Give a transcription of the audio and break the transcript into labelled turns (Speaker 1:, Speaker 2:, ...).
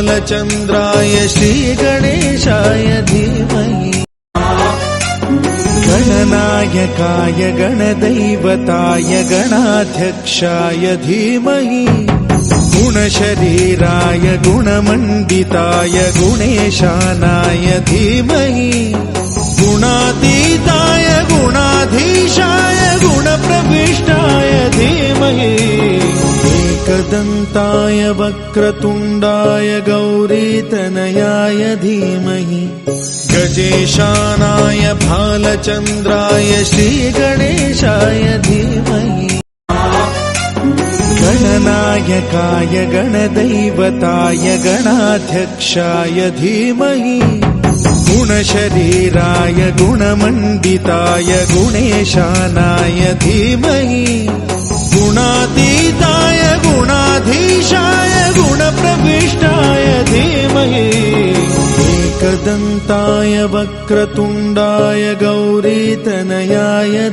Speaker 1: भालचन्द्राय श्रीगणेशाय धीमहि गणनायकाय गणदैवताय गणाध्यक्षाय धीमहि गुणशरीराय गुणमण्डिताय गुणेशानाय धीमहि एकदन्ताय वक्रतुण्डाय गौरीतनयाय धीमहि। गजेशानाय भालचन्द्राय श्रीगणेशाय धीमहि। गणनायकाय गणदैवताय गणाध्यक्षाय धीमहि। गुणशरीराय गुणमण्डिताय गुणेशानाय धीमहि गुणप्रविष्टाय धीमहि। एकदन्ताय वक्रतुण्डाय गौरीतनयाय